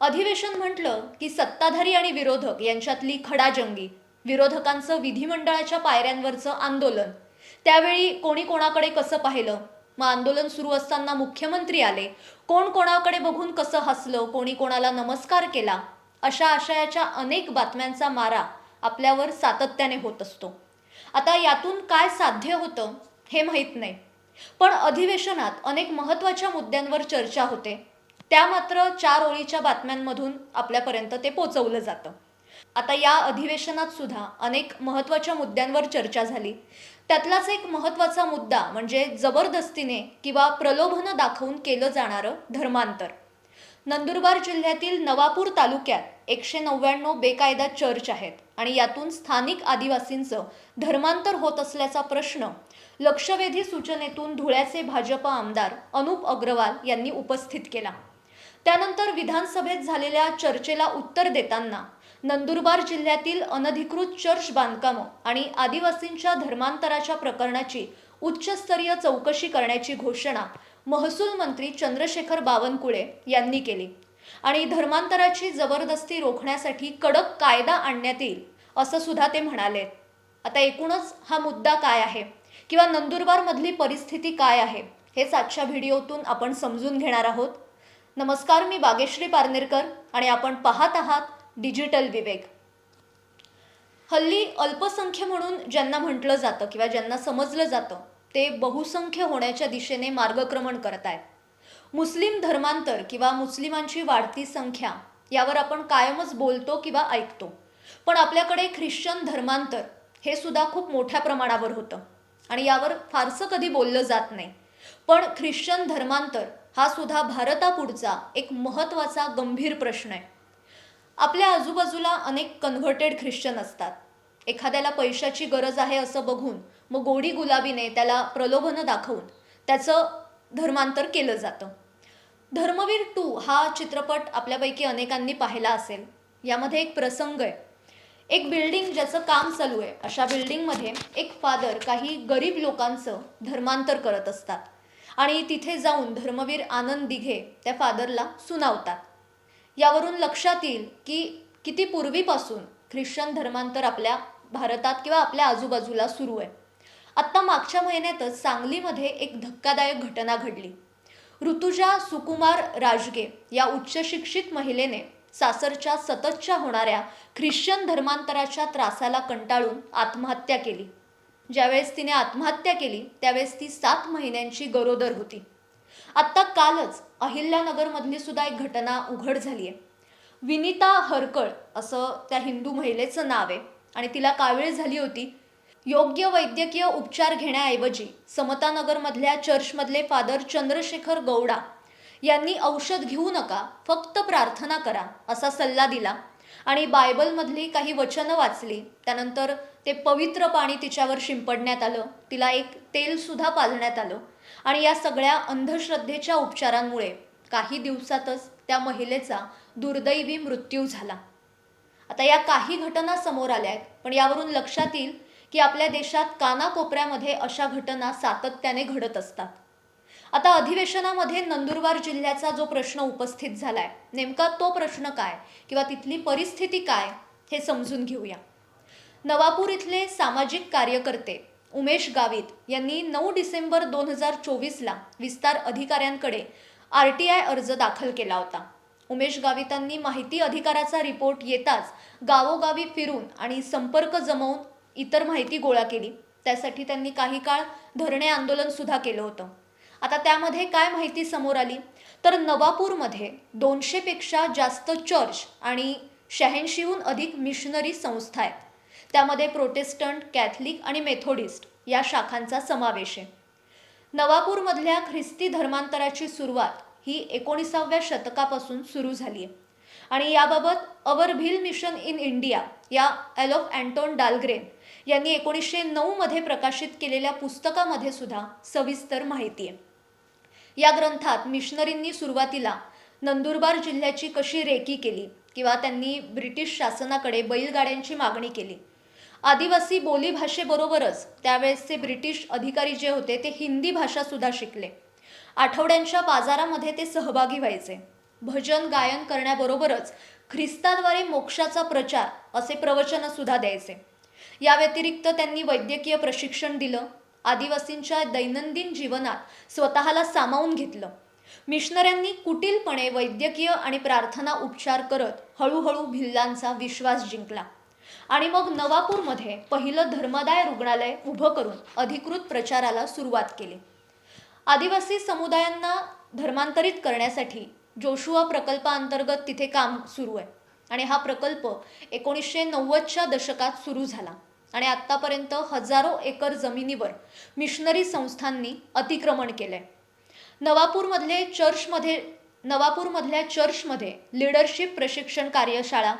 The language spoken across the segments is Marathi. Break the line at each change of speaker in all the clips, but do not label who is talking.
अधिवेशन म्हटलं की सत्ताधारी आणि विरोधक यांच्यातली खडाजंगी विरोधकांचं विधिमंडळाच्या पायऱ्यांवरचं आंदोलन. त्यावेळी कोणी कोणाकडे कसं पाहिलं? मग आंदोलन सुरू असताना मुख्यमंत्री आले. कोण कोणाकडे बघून कसं हसलं? कोणी कोणाला नमस्कार केला? अशा आशयाच्या अनेक बातम्यांचा मारा आपल्यावर सातत्याने होत असतो. आता यातून काय साध्य होतं हे माहीत नाही. पण अधिवेशनात अनेक महत्त्वाच्या मुद्द्यांवर चर्चा होते. त्या मात्र चार ओळीच्या बातम्यांमधून आपल्यापर्यंत ते पोचवलं जातं. आता या अधिवेशनात सुद्धा अनेक महत्त्वाच्या मुद्द्यांवर चर्चा झाली. त्यातलाच एक महत्त्वाचा मुद्दा म्हणजे जबरदस्तीने किंवा प्रलोभनं दाखवून केलं जाणारं धर्मांतर. नंदुरबार जिल्ह्यातील नवापूर तालुक्यात एकशे नव्याण्णव बेकायदा चर्च आहेत आणि यातून स्थानिक आदिवासींचं धर्मांतर होत असल्याचा प्रश्न लक्षवेधी सूचनेतून धुळ्याचे भाजप आमदार अनुप अग्रवाल यांनी उपस्थित केला. त्यानंतर विधानसभेत झालेल्या चर्चेला उत्तर देताना नंदुरबार जिल्ह्यातील अनधिकृत चर्च बांधकामं आणि आदिवासींच्या धर्मांतराच्या प्रकरणाची उच्चस्तरीय चौकशी करण्याची घोषणा महसूल मंत्री चंद्रशेखर बावनकुळे यांनी केली. आणि धर्मांतराची जबरदस्ती रोखण्यासाठी कडक कायदा आणण्यात येईल असं सुद्धा ते म्हणाले. आता एकूणच हा मुद्दा काय आहे? किंवा नंदुरबारमधली परिस्थिती काय आहे? हेच आजच्या व्हिडिओतून आपण समजून घेणार आहोत. नमस्कार मी बागेश्री पारनेरकर आणि आपण पाहत आहात डिजिटल विवेक. हल्ली अल्पसंख्य म्हणून ज्यांना म्हटलं जातं किंवा ज्यांना समजलं जातं ते बहुसंख्य होण्याच्या दिशेने मार्गक्रमण करत आहेत. मुस्लिम धर्मांतर किंवा मुस्लिमांची वाढती संख्या यावर आपण कायमच बोलतो किंवा ऐकतो. पण आपल्याकडे ख्रिश्चन धर्मांतर हे सुद्धा खूप मोठ्या प्रमाणावर होतं आणि यावर फारसं कधी बोललं जात नाही. पण ख्रिश्चन धर्मांतर हा सुद्धा भारतापुढचा एक महत्त्वाचा गंभीर प्रश्न आहे. आपल्या आजूबाजूला अनेक कन्व्हर्टेड ख्रिश्चन असतात. एखाद्याला पैशाची गरज आहे असं बघून मग गोडी गुलाबीने त्याला प्रलोभनं दाखवून त्याचं धर्मांतर केलं जातं. धर्मवीर टू हा चित्रपट आपल्यापैकी अनेकांनी पाहिला असेल. यामध्ये एक प्रसंग आहे. एक बिल्डिंग ज्याचं काम चालू आहे अशा बिल्डिंगमध्ये एक फादर काही गरीब लोकांचं धर्मांतर करत असतात. आणि तिथे जाऊन धर्मवीर आनंद दिघे त्या फादरला सुनावतात. यावरून लक्षात येईल की किती पूर्वीपासून ख्रिश्चन धर्मांतर आपल्या भारतात किंवा आपल्या आजूबाजूला सुरू आहे. आत्ता मागच्या महिन्यातच सांगलीमध्ये एक धक्कादायक घटना घडली. ऋतुजा सुकुमार राजगे या उच्चशिक्षित महिलेने सासरच्या सततच्या होणाऱ्या ख्रिश्चन धर्मांतराच्या त्रासाला कंटाळून आत्महत्या केली. ज्यावेळेस तिने आत्महत्या केली त्यावेळेस ती सात महिन्यांची गरोदर होती. आत्ता कालच अहिल्यानगरमधली सुद्धा एक घटना उघड झाली आहे. विनिता हरकळ असं त्या हिंदू महिलेचं नाव आहे आणि तिला कावीळ झाली होती. योग्य वैद्यकीय उपचार घेण्याऐवजी समतानगरमधल्या चर्चमधले फादर चंद्रशेखर गौडा यांनी औषध घेऊ नका फक्त प्रार्थना करा असा सल्ला दिला. आणि बायबलमधली काही वचनं वाचली. त्यानंतर ते पवित्र पाणी तिच्यावर शिंपडण्यात आलं. तिला एक तेलसुद्धा पाजण्यात आलं. आणि या सगळ्या अंधश्रद्धेच्या उपचारांमुळे काही दिवसातच त्या महिलेचा दुर्दैवी मृत्यू झाला. आता या काही घटना समोर आल्या आहेत पण यावरून लक्षात येईल की आपल्या देशात कानाकोपऱ्यामध्ये अशा घटना सातत्याने घडत असतात. आता अधिवेशनामध्ये नंदुरबार जिल्ह्याचा जो प्रश्न उपस्थित झालाय नेमका तो प्रश्न काय किंवा तिथली परिस्थिती काय हे समजून घेऊया. नवापूर इथले सामाजिक कार्यकर्ते उमेश गावित यांनी नऊ डिसेंबर दोन हजार चोवीसला विस्तार अधिकाऱ्यांकडे आर टी आय अर्ज दाखल केला होता. उमेश गावितांनी माहिती अधिकाराचा रिपोर्ट येताच गावोगावी फिरून आणि संपर्क जमवून इतर माहिती गोळा केली. त्यासाठी त्यांनी काही काळ धरणे आंदोलन सुद्धा केलं होतं. आता त्यामध्ये काय माहिती समोर आली? तर नवापूरमध्ये दोनशेपेक्षा जास्त चर्च आणि शहाऐंशीहून अधिक मिशनरी संस्था आहेत. त्यामध्ये प्रोटेस्टंट कॅथलिक आणि मेथोडिस्ट या शाखांचा समावेश आहे. नवापूरमधल्या ख्रिस्ती धर्मांतराची सुरुवात ही एकोणीसाव्या शतकापासून सुरू झाली आहे आणि याबाबत our Bhil mission in India या ॲलोफ अँटोन डालग्रेन यांनी एकोणीसशे नऊमध्ये प्रकाशित केलेल्या पुस्तकामध्ये सुद्धा सविस्तर माहिती आहे या ग्रंथात मिशनरींनी सुरुवातीला नंदुरबार जिल्ह्याची कशी रेकी केली किंवा त्यांनी ब्रिटिश शासनाकडे बैलगाड्यांची मागणी केली? आदिवासी बोलीभाषेबरोबरच त्यावेळेसचे ब्रिटिश अधिकारी जे होते ते हिंदी भाषा सुद्धा शिकले. आठवड्यांच्या बाजारामध्ये ते सहभागी व्हायचे. भजन गायन करण्याबरोबरच ख्रिस्ताद्वारे मोक्षाचा प्रचार असे प्रवचन सुद्धा द्यायचे. या व्यतिरिक्त त्यांनी वैद्यकीय प्रशिक्षण दिलं. आदिवासींच्या दैनंदिन जीवनात स्वतःला सामावून घेतलं. मिशनऱ्यांनी कुटीलपणे वैद्यकीय आणि प्रार्थना उपचार करत हळूहळू भिल्लांचा विश्वास जिंकला. आणि मग नवापूरमध्ये पहिलं धर्मदाय रुग्णालय उभं करून अधिकृत प्रचाराला सुरुवात केली. आदिवासी समुदायांना धर्मांतरित करण्यासाठी जोशुआ प्रकल्पाअंतर्गत तिथे काम सुरू आहे. आणि हा प्रकल्प एकोणीसशे नव्वदच्या दशकात सुरू झाला. आणि आत्तापर्यंत हजारो एकर जमिनीवर मिशनरी संस्थांनी अतिक्रमण केलंय. नवापूरमधले चर्चमध्ये नवापूरमधल्या चर्चमध्ये लिडरशिप प्रशिक्षण कार्यशाळा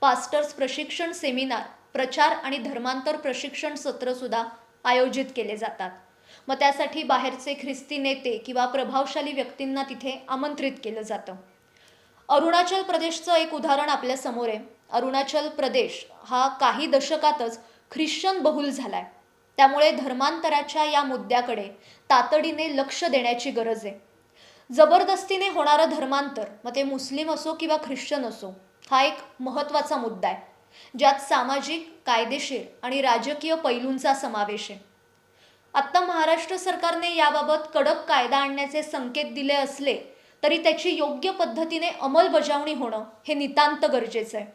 पास्टर्स प्रशिक्षण सेमिनार प्रचार आणि धर्मांतर प्रशिक्षण सत्र सुद्धा आयोजित केले जातात. मग त्यासाठी बाहेरचे ख्रिस्ती नेते किंवा प्रभावशाली व्यक्तींना तिथे आमंत्रित केलं जातं. अरुणाचल प्रदेशचं एक उदाहरण आपल्यासमोर आहे. अरुणाचल प्रदेश हा काही दशकातच ख्रिश्चन बहुल झालाय. त्यामुळे धर्मांतराच्या या मुद्द्याकडे तातडीने लक्ष देण्याची गरज आहे. जबरदस्तीने होणारं धर्मांतर मग ते मुस्लिम असो किंवा ख्रिश्चन असो हा एक महत्त्वाचा मुद्दा आहे ज्यात सामाजिक कायदेशीर आणि राजकीय पैलूंचा समावेश आहे. आत्ता महाराष्ट्र सरकारने याबाबत कडक कायदा आणण्याचे संकेत दिले असले तरी त्याची योग्य पद्धतीने अंमलबजावणी होणं हे नितांत गरजेचं आहे.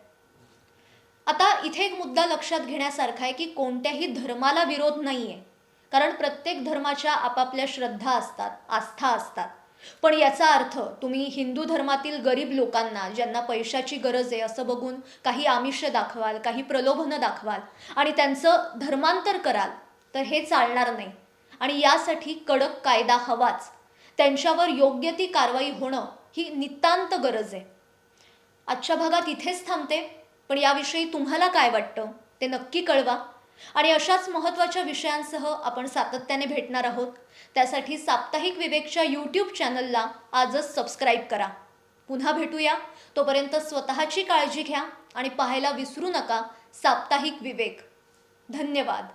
आता इथे एक मुद्दा लक्षात घेण्यासारखा आहे की कोणत्याही धर्माला विरोध नाही आहे कारण प्रत्येक धर्माच्या आपापल्या श्रद्धा असतात आस्था असतात. पण याचा अर्थ तुम्ही हिंदू धर्मातील गरीब लोकांना ज्यांना पैशाची गरज आहे असं बघून काही आमिष दाखवाल काही प्रलोभनं दाखवाल आणि त्यांचं धर्मांतर कराल तर हे चालणार नाही. आणि यासाठी कडक कायदा हवाच. त्यांच्यावर योग्य ती कारवाई होणं ही नितांत गरज आहे. आजच्या भागात इथेच थांबते. पण याविषयी तुम्हाला काय वाटतं? ते नक्की कळवा. आणि अशाच महत्त्वाच्या विषयांसह आपण सातत्याने भेटणार आहोत. त्यासाठी साप्ताहिक विवेकच्या यूट्यूब चॅनलला आजच सबस्क्राईब करा. पुन्हा भेटूया. तोपर्यंत स्वतःची काळजी घ्या आणि पाहायला विसरू नका साप्ताहिक विवेक. धन्यवाद.